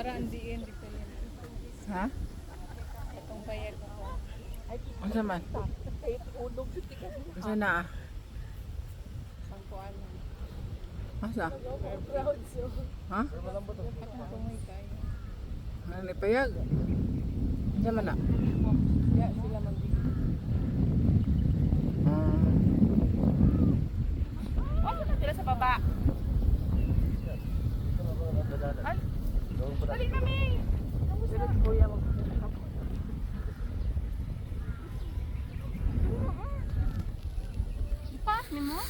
Ara hindi hindi pa yan. Ha? Itong bayag ako. Asa man? Asa na? Ang kuan. Asa? Ha? Ano ni payag? Asa man na? Ya sila magbigay. Ah. Oh, sila sa baba. Dali kami. Ipas ni mo?